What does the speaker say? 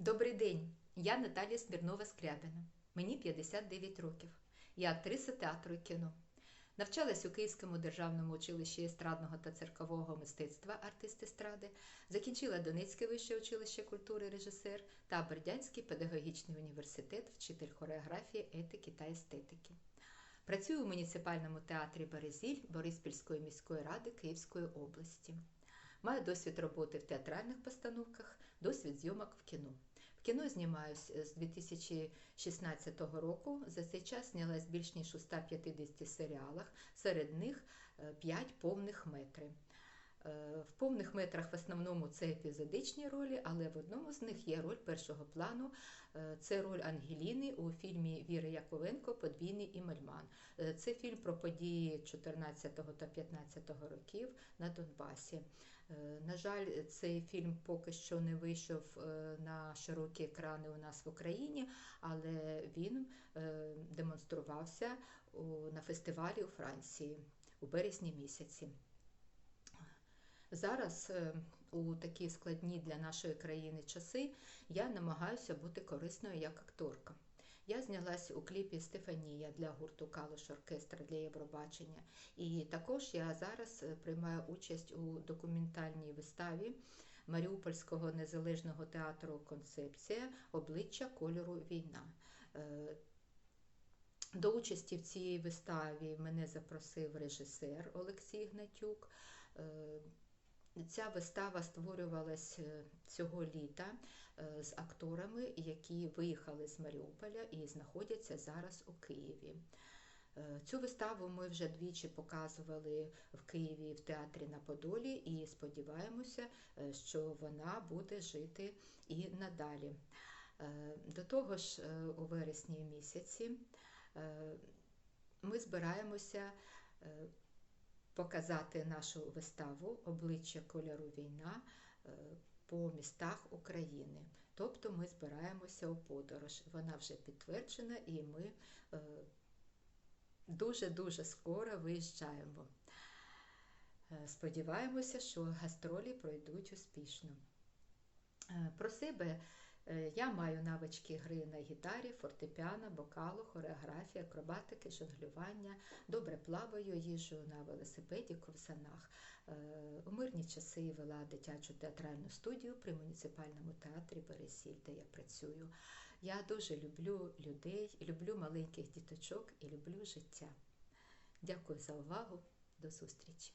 Добрий день, я Наталія Смірнова Скрябіна. Мені 59 років. Я актриса театру і кіно. Навчалась у Київському державному училищі естрадного та циркового мистецтва артист естради, закінчила Донецьке вище училище культури режисер та Бердянський педагогічний університет, вчитель хореографії, етики та естетики. Працюю у муніципальному театрі Березіль Бориспільської міської ради Київської області. Маю досвід роботи в театральних постановках, досвід зйомок в кіно. В кіно знімаюсь з 2016 року. За цей час знялась більш ніж у 150 серіалах, серед них 5 повних метри. Е, в повних метрах в основному це епізодичні ролі, але в одному з них є роль першого плану. Е, це роль Ангеліни у фільмі Віри Яковенко Подвійний і Мельман. Е, це фільм про події 14 та 15 років на Донбасі. На жаль, цей фільм поки що не вийшов на широкі екрани у нас в Україні, але він демонструвався на фестивалі у Франції у березні місяці. Зараз е, у такі складні для нашої країни часи я намагаюся бути корисною як акторка. Я знялась у кліпі Стефанія для гурту Калуш Оркестра для Євробачення. І також я зараз е, приймаю участь у документальній виставі Маріупольського незалежного театру Концепція обличчя кольору війна. Е, до участі в цій виставі мене запросив режисер Олексій Гнатюк. Ця вистава створювалась е, цього літа е, з акторами, які виїхали з Маріуполя і знаходяться зараз у Києві. Е, цю виставу ми вже двічі показували в Києві в театрі на Подолі і сподіваємося, що вона буде жити і надалі. До того ж, у вересні місяці ми збираємося показати нашу виставу Обличчя кольору війна е, по містах України. Тобто ми збираємося у подорож. Вона вже підтверджена, і ми е, дуже-дуже скоро виїжджаємо. Е, сподіваємося, що гастролі пройдуть успішно. Про себе я маю навички гри на гітарі, фортепіано, бокалу, хореографії, акробатики, жонглювання, добре плаваю, їжу на велосипеді, ковзанах. Е, у мирні часи вела дитячу театральну студію при муніципальному театрі Бересіль, де я працюю. Я дуже люблю людей, люблю маленьких діточок і люблю життя. Дякую за увагу. До зустрічі!